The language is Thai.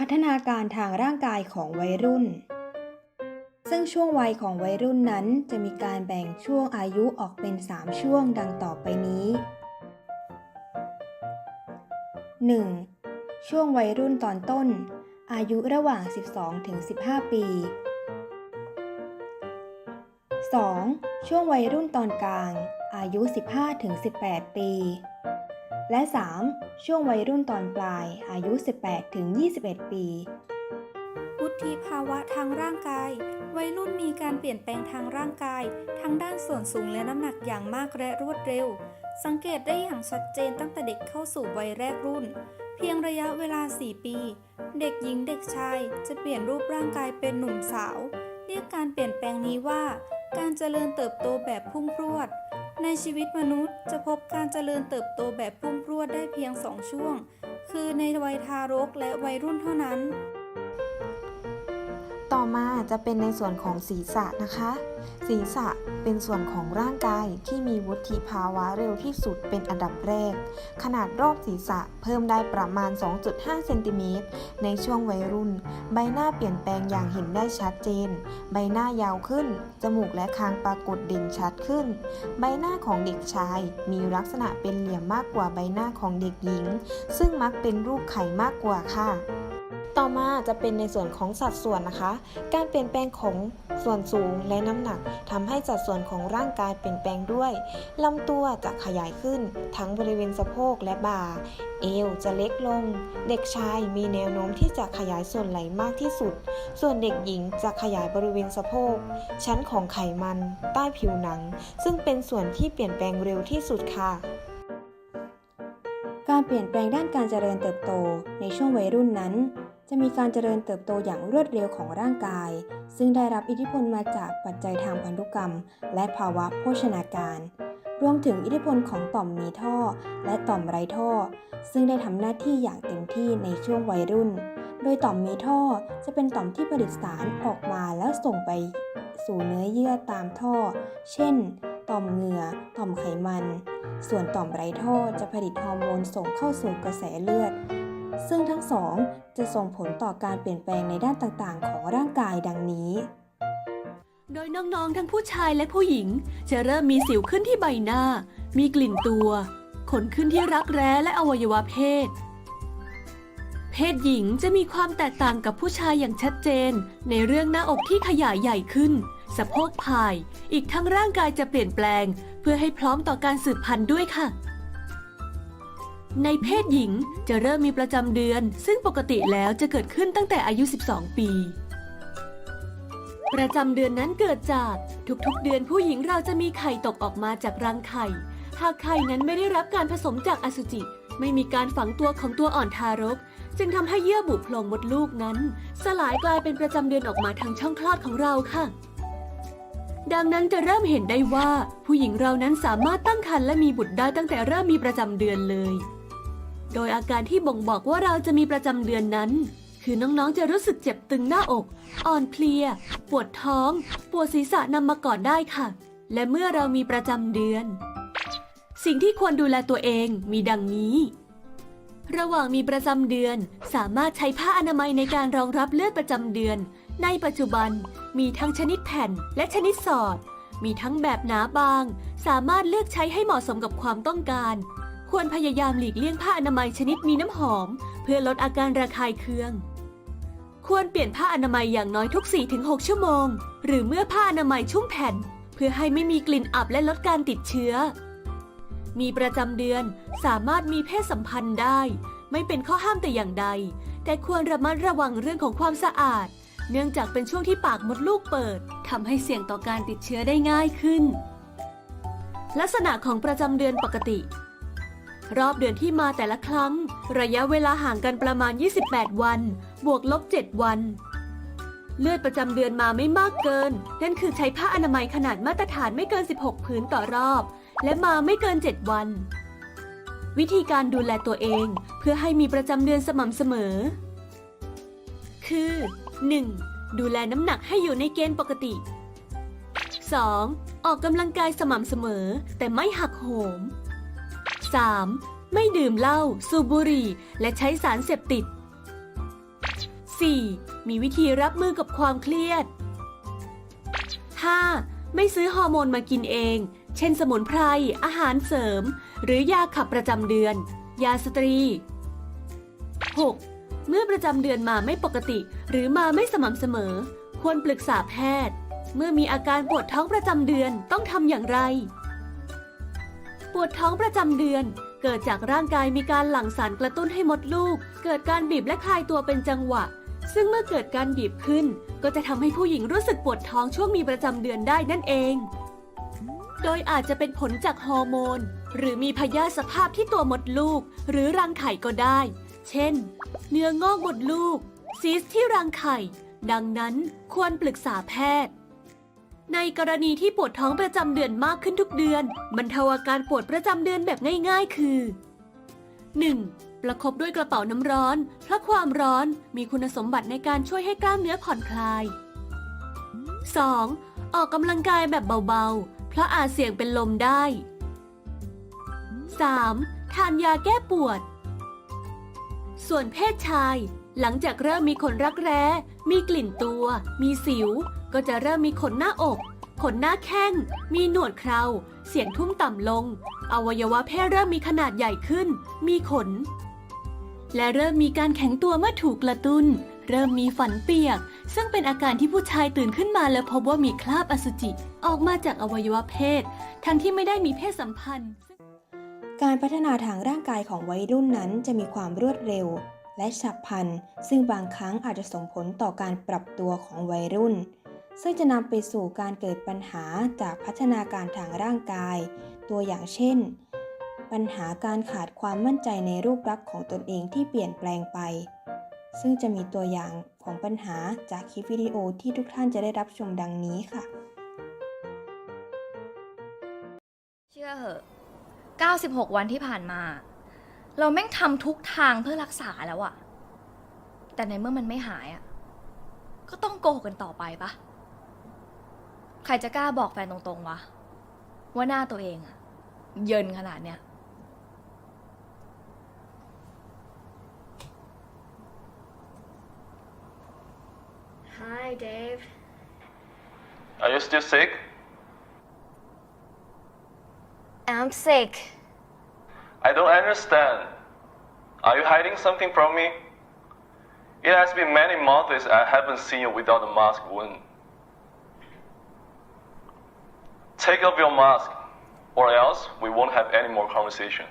พัฒนาการทางร่างกายของวัยรุ่น ซึ่งช่วงวัยของวัยรุ่นนั้นจะมีการแบ่งช่วงอายุออกเป็น 3 ช่วงดังต่อไปนี้ 1. ช่วงวัยรุ่นตอนต้น อายุระหว่าง 12ถึง15 ปี 2. ช่วงวัยรุ่นตอนกลาง อายุ 15ถึง18 ปี และ 3. ช่วงวัยรุ่นตอนปลาย อายุ 18 ถึง 21 ปี วุฒิภาวะทางร่างกาย วัยรุ่นมีการเปลี่ยนแปลงทางร่างกาย ทั้งด้านส่วนสูงและน้ำหนักอย่างมากและรวดเร็ว สังเกตได้อย่างชัดเจนตั้งแต่เด็กเข้าสู่วัยแรกรุ่น เพียงระยะเวลา 4 ปี เด็กหญิงเด็กชายจะเปลี่ยนรูปร่างกายเป็นหนุ่มสาว เรียกการเปลี่ยนแปลงนี้ว่า การเจริญเติบโตแบบพุ่งพรวด ในชีวิตมนุษย์จะพบการเจริญเติบโตแบบพุ่งพรวดได้เพียงสองช่วง คือในวัยทารกและวัยรุ่นเท่านั้น มาจะเป็นในส่วนของศีรษะนะคะ ศีรษะเป็นส่วนของร่างกายที่มีวุฒิภาวะเร็วที่สุดเป็นอันดับแรก ขนาดรอบศีรษะเพิ่มได้ประมาณ 2.5 เซนติเมตรในช่วงวัยรุ่น ใบหน้าเปลี่ยนแปลงอย่างเห็นได้ชัดเจน ใบหน้ายาวขึ้น จมูกและคางปรากฏเด่นชัดขึ้น ใบหน้าของเด็กชายมีลักษณะเป็นเหลี่ยมมากกว่าใบหน้าของเด็กหญิง ซึ่งมักเป็นรูปไข่มากกว่าค่ะ ต่อมาจะเป็นในส่วนของสัดส่วนนะคะ การเปลี่ยนแปลงของส่วนสูงและน้ำหนักทำให้สัดส่วนของร่างกายเปลี่ยนแปลงด้วยลำตัวจะขยายขึ้นทั้งบริเวณสะโพกและบ่า เอวจะเล็กลง เด็กชายมีแนวโน้มที่จะขยายส่วนไหล่มากที่สุด ส่วนเด็กหญิงจะขยายบริเวณสะโพก ชั้นของไขมัน ใต้ผิวหนัง ซึ่งเป็นส่วนที่เปลี่ยนแปลงเร็วที่สุดค่ะการเปลี่ยนแปลงด้านการเจริญเติบโตในช่วงวัยรุ่นนั้น จะมีการเจริญเติบโตอย่างรวดเร็วของร่างกาย ซึ่งได้รับอิทธิพลมาจากปัจจัยทางพันธุกรรม และภาวะโภชนาการ รวมถึงอิทธิพลของต่อมมีท่อ และต่อมไรท่อ ซึ่งได้ทำหน้าที่อย่างเต็มที่ในช่วงวัยรุ่น โดยต่อมมีท่อจะเป็นต่อมที่ผลิตสารออกมาแล้วส่งไปสู่เนื้อเยื่อตามท่อ เช่น ต่อมเหงื่อ ต่อมไขมัน ส่วนต่อมไรท่อจะผลิตฮอร์โมนส่งเข้าสู่กระแสเลือด ซึ่งทั้งสองจะส่งผลต่อการเปลี่ยนแปลงในด้านต่างๆ ของร่างกายดังนี้ โดยน้องๆ ทั้งผู้ชายและผู้หญิง จะเริ่มมีสิวขึ้นที่ใบหน้า มีกลิ่นตัว ขนขึ้นที่รักแร้และอวัยวะเพศ เพศหญิงจะมีความแตกต่างกับผู้ชายอย่างชัดเจน ในเรื่องหน้าอกที่ขยายใหญ่ขึ้น สะโพกพาย อีกทั้งร่างกายจะเปลี่ยนแปลง เพื่อให้พร้อมต่อการสืบพันธุ์ด้วยค่ะ ในเพศหญิงจะเริ่มมีประจำเดือน ซึ่งปกติแล้วจะเกิดขึ้นตั้งแต่อายุ 12 ปี ประจำเดือนนั้นเกิดจากทุกๆ เดือนผู้หญิงเราจะมีไข่ตกออกมาจากรังไข่ หากไข่นั้นไม่ได้รับการผสมจากอสุจิ ไม่มีการฝังตัวของตัวอ่อนทารก จึงทำให้เยื่อบุโพรงมดลูกนั้น สลายกลายเป็นประจำเดือนออกมาทางช่องคลอดของเราค่ะดังนั้นจะเริ่มเห็นได้ว่าผู้หญิงเรานั้นสามารถตั้งครรภ์และมีบุตรได้ตั้งแต่เริ่มมีประจำเดือนเลย โดยอาการที่บ่งบอกว่าเราจะมีประจำเดือนนั้น คือน้องๆจะรู้สึกเจ็บตึงหน้าอก อ่อนเพลีย ปวดท้อง ปวดศีรษะนำมาก่อนได้ค่ะ และเมื่อเรามีประจำเดือน สิ่งที่ควรดูแลตัวเองมีดังนี้ ระหว่างมีประจำเดือน สามารถใช้ผ้าอนามัยในการรองรับเลือดประจำเดือน ในปัจจุบันมีทั้งชนิดแผ่นและชนิดสอดมีทั้งแบบหนาบาง สามารถเลือกใช้ให้เหมาะสมกับความต้องการ ควรพยายามหลีกเลี่ยงผ้าอนามัยชนิดมีน้ำหอม เพื่อลดอาการระคายเคือง ควรเปลี่ยนผ้าอนามัยอย่างน้อยทุก 4-6 ชั่วโมง หรือเมื่อผ้าอนามัยชุ่มแผ่น เพื่อให้ไม่มีกลิ่นอับและลดการติดเชื้อ มีประจำเดือนสามารถมีเพศสัมพันธ์ได้ ไม่เป็นข้อห้ามแต่อย่างใด แต่ควรระมัดระวังเรื่องของความสะอาด เนื่องจากเป็นช่วงที่ปากมดลูกเปิดทำให้เสี่ยงต่อการติดเชื้อได้ง่ายขึ้นลักษณะของประจำเดือนปกติ รอบเดือนที่มาแต่ละครั้ง ระยะเวลาห่างกันประมาณ 28 วัน บวกลบ 7 วัน เลือดประจำเดือนมาไม่มากเกิน นั่นคือใช้ผ้าอนามัยขนาดมาตรฐานไม่เกิน 16 ผืนต่อรอบ และมาไม่เกิน 7 วัน วิธีการดูแลตัวเองเพื่อให้มีประจำเดือนสม่ำเสมอ คือ 1. ดูแลน้ำหนักให้อยู่ในเกณฑ์ปกติ 2. ออกกำลังกายสม่ำเสมอ แต่ไม่หักโหม 3. ไม่ดื่มเหล้าสูบบุหรี่ และใช้สารเสพติด 4. มีวิธีรับมือกับความเครียด 5. ไม่ซื้อฮอร์โมนมากินเอง เช่นสมุนไพร อาหารเสริม หรือยาขับประจำเดือน ยาสตรี 6. เมื่อประจำเดือนมาไม่ปกติ หรือมาไม่สม่ำเสมอ ควรปรึกษาแพทย์ เมื่อมีอาการปวดท้องประจำเดือนต้องทำอย่างไร ปวดท้องประจำเดือน เกิดจากร่างกายมีการหลั่งสารกระตุ้นให้มดลูก เกิดการบีบและคลายตัวเป็นจังหวะ ซึ่งเมื่อเกิดการบีบขึ้น ก็จะทำให้ผู้หญิงรู้สึกปวดท้องช่วงมีประจำเดือนได้นั่นเอง โดยอาจจะเป็นผลจากฮอร์โมน หรือมีพยาธิสภาพที่ตัวมดลูก หรือรังไข่ก็ได้ เช่น เนื้องอกมดลูก ซีสที่รังไข่ ดังนั้นควรปรึกษาแพทย์ ในกรณีที่ปวดท้องประจำเดือนมากขึ้นทุกเดือนบรรเทาอาการปวดประจำเดือนแบบง่ายๆ คือ 1. ประคบด้วยกระเป๋าน้ำร้อน เพราะความร้อนมีคุณสมบัติในการช่วยให้กล้ามเนื้อผ่อนคลาย 2. ออกกำลังกายแบบเบาๆ เพราะอาจเสี่ยงเป็นลมได้ 3. ทานยาแก้ปวด ส่วนเพศชาย หลังจากเริ่มมีขนรักแร้ มีกลิ่นตัว มีสิว ก็จะเริ่มมีขนหน้าอก ขนหน้าแข้ง มีหนวดเครา เสียงทุ่มต่ำลง อวัยวะเพศเริ่มมีขนาดใหญ่ขึ้น มีขน และเริ่มมีการแข็งตัวเมื่อถูกกระตุ้น เริ่มมีฝันเปียก ซึ่งเป็นอาการที่ผู้ชายตื่นขึ้นมาแล้วพบว่ามีคราบอสุจิ ออกมาจากอวัยวะเพศ ทั้งที่ไม่ได้มีเพศสัมพันธ์ การพัฒนาทางร่างกายของวัยรุ่นนั้นจะมีความรวดเร็วและฉับพลัน ซึ่งบางครั้งอาจจะส่งผลต่อการปรับตัวของวัยรุ่น ซึ่งจะนำไปสู่การเกิดปัญหาจากพัฒนาการทางร่างกาย ตัวอย่างเช่น ปัญหาการขาดความมั่นใจในรูปลักษณ์ของตนเองที่เปลี่ยนแปลงไป ซึ่งจะมีตัวอย่างของปัญหาจากคลิปวิดีโอที่ทุกท่านจะได้รับชมดังนี้ค่ะ เชื่อเหอะ 96 วันที่ผ่านมา เราแม่งทำทุกทางเพื่อรักษาแล้วอะแต่ในเมื่อมันไม่หายอะก็ต้องโกหกกันต่อไปปะ ใครจะกล้าบอกแฟนตรงๆวะ ว่าหน้าตัวเองอะเยินขนาดเนี้ย Hi, Dave. Are you still sick? I'm sick. I don't understand. Are you hiding something from me? It has been many months I haven't seen you without a mask on. Take off your mask, or else we won't have any more conversation.